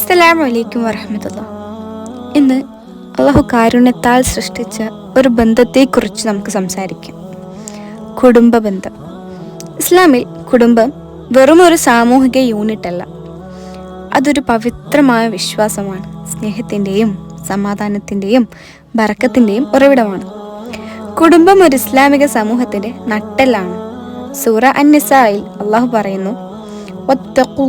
അസ്സലാമു അലൈക്കും ഇന്ന് അള്ളാഹു കാരുണ്യത്താൽ സൃഷ്ടിച്ച ഒരു ബന്ധത്തെക്കുറിച്ച് നമുക്ക് സംസാരിക്കാം. കുടുംബ ബന്ധം. ഇസ്ലാമിൽ കുടുംബം വെറും ഒരു സാമൂഹിക യൂണിറ്റ് അല്ല. അതൊരു പവിത്രമായ വിശ്വാസമാണ്. സ്നേഹത്തിന്റെയും സമാധാനത്തിന്റെയും ബറക്കത്തിന്റെയും ഉറവിടമാണ്. കുടുംബം ഒരു ഇസ്ലാമിക സമൂഹത്തിന്റെ നട്ടെല്ലാണ്. സൂറ അന്നിസായിൽ അള്ളാഹു പറയുന്നു വത്തഖു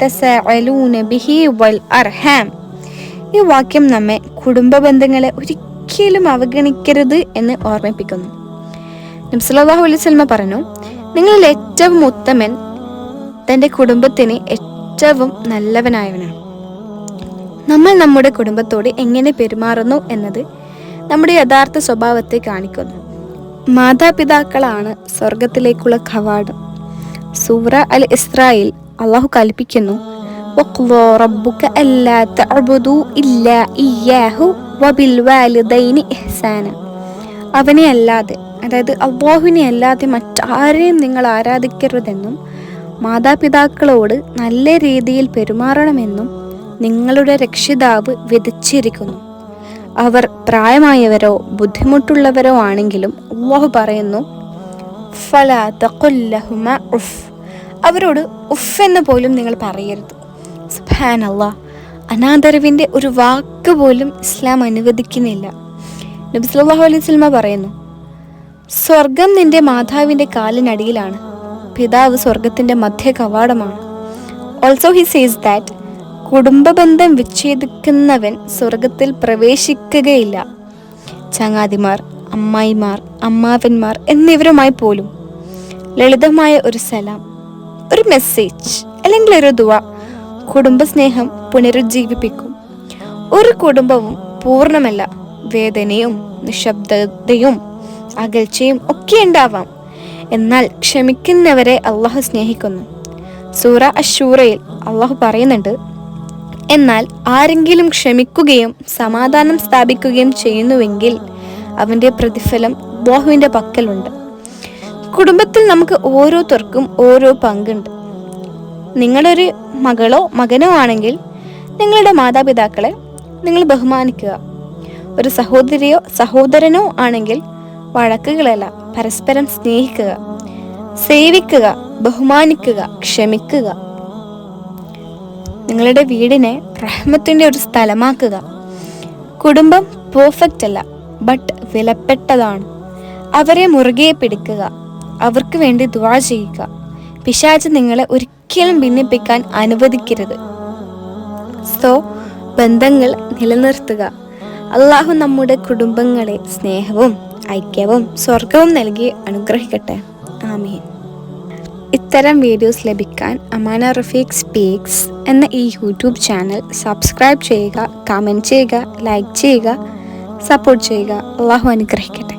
തസഅലൂന ബിഹി വൽ അർഹാം ഈ വാക്യം നമ്മെ കുടുംബ ബന്ധങ്ങളെ ഒരിക്കലും അവഗണിക്കരുത് എന്ന് ഓർമ്മിപ്പിക്കുന്നു. നബ്സലാഹു അലൈഹി സ്വലമ പറഞ്ഞു നിങ്ങളിൽ ഏറ്റവും ഉത്തമൻ തന്റെ കുടുംബത്തിന് ഏറ്റവും നല്ലവനായവനാണ്. നമ്മൾ നമ്മുടെ കുടുംബത്തോട് എങ്ങനെ പെരുമാറുന്നു എന്നത് നമ്മുടെ യഥാർത്ഥ സ്വഭാവത്തെ കാണിക്കുന്നു. മാതാപിതാക്കളാണ് സ്വർഗത്തിലേക്കുള്ള കവാടം. സൂറ അൽ ഇസ്രായിൽ അള്ളാഹു കൽപ്പിക്കുന്നു. അവനെ അല്ലാതെ അതായത് അള്ളാഹുവിനെ അല്ലാതെ മറ്റാരെയും നിങ്ങൾ ആരാധിക്കരുതെന്നും മാതാപിതാക്കളോട് നല്ല രീതിയിൽ പെരുമാറണമെന്നും നിങ്ങളുടെ രക്ഷിതാവ് വിധിച്ചിരിക്കുന്നു. അവർ പ്രായമായവരോ ബുദ്ധിമുട്ടുള്ളവരോ ആണെങ്കിലും അള്ളാഹു പറയുന്നു ഫല തഖുല്ലഹുമ ഉഫ്. അവരോട് ഉഫ് എന്ന് പോലും നിങ്ങൾ പറയരുത്. സുബാൻ അനാദരവിന്റെ ഒരു വാക്ക് പോലും ഇസ്ലാം അനുവദിക്കുന്നില്ല. നബി സല്ലല്ലാഹു അലൈഹി സ്വലമ പറയുന്നു സ്വർഗം നിന്റെ മാതാവിന്റെ കാലിനടിയിലാണ്. പിതാവ് സ്വർഗത്തിന്റെ മധ്യ കവാടമാണ്. ഓൾസോ ഹി സേസ് ദാറ്റ് കുടുംബബന്ധം വിച്ഛേദിക്കുന്നവൻ സ്വർഗത്തിൽ പ്രവേശിക്കുകയില്ല. ചങ്ങാതിമാർ അമ്മായിമാർ അമ്മാവന്മാർ എന്നിവരുമായി പോലും ലളിതമായ ഒരു സലാം ഒരു മെസ്സേജ് അല്ലെങ്കിൽ ഒരു ദുവ കുടുംബസ്നേഹം പുനരുജ്ജീവിപ്പിക്കും. ഒരു കുടുംബവും പൂർണമല്ല വേദനയും നിശബ്ദതയും അകൽച്ചയും ഒക്കെ ഉണ്ടാവാം. എന്നാൽ ക്ഷമിക്കുന്നവരെ അള്ളാഹു സ്നേഹിക്കുന്നു. സൂറ അഷൂറയിൽ അള്ളാഹു പറയുന്നുണ്ട് എന്നാൽ ആരെങ്കിലും ക്ഷമിക്കുകയും സമാധാനം സ്ഥാപിക്കുകയും ചെയ്യുന്നുവെങ്കിൽ അവന്റെ പ്രതിഫലം അള്ളാഹുവിന്റെ പക്കലുണ്ട്. കുടുംബത്തിൽ നമുക്ക് ഓരോരുത്തർക്കും ഓരോ പങ്കുണ്ട്. നിങ്ങളുടെ ഒരു മകളോ മകനോ ആണെങ്കിൽ നിങ്ങളുടെ മാതാപിതാക്കളെ നിങ്ങൾ ബഹുമാനിക്കുക. ഒരു സഹോദരിയോ സഹോദരനോ ആണെങ്കിൽ വഴക്കുകളല്ല പരസ്പരം സ്നേഹിക്കുക സേവിക്കുക ബഹുമാനിക്കുക ക്ഷമിക്കുക. നിങ്ങളുടെ വീടിനെ റഹ്മത്തിന്റെ ഒരു സ്ഥലമാക്കുക. കുടുംബം പെർഫെക്റ്റ് അല്ല ബട്ട് വിലപ്പെട്ടതാണ്. അവരെ മുറുകെ പിടിക്കുക. അവർക്ക് വേണ്ടി ദുവാ ചെയ്യുക. പിശാച്ച് നിങ്ങളെ ഒരിക്കലും ഭിന്നിപ്പിക്കാൻ അനുവദിക്കരുത്. സോ ബന്ധങ്ങൾ നിലനിർത്തുക. അള്ളാഹു നമ്മുടെ കുടുംബങ്ങളെ സ്നേഹവും ഐക്യവും സ്വർഗവും നൽകി അനുഗ്രഹിക്കട്ടെ. ആമീൻ. ഇത്തരം വീഡിയോസ് ലഭിക്കാൻ അമാന റഫീഖ് സ്പീക്സ് എന്ന ഈ യൂട്യൂബ് ചാനൽ സബ്സ്ക്രൈബ് ചെയ്യുക കമന്റ് ചെയ്യുക ലൈക്ക് ചെയ്യുക സപ്പോർട്ട് ചെയ്യുക. അള്ളാഹു അനുഗ്രഹിക്കട്ടെ.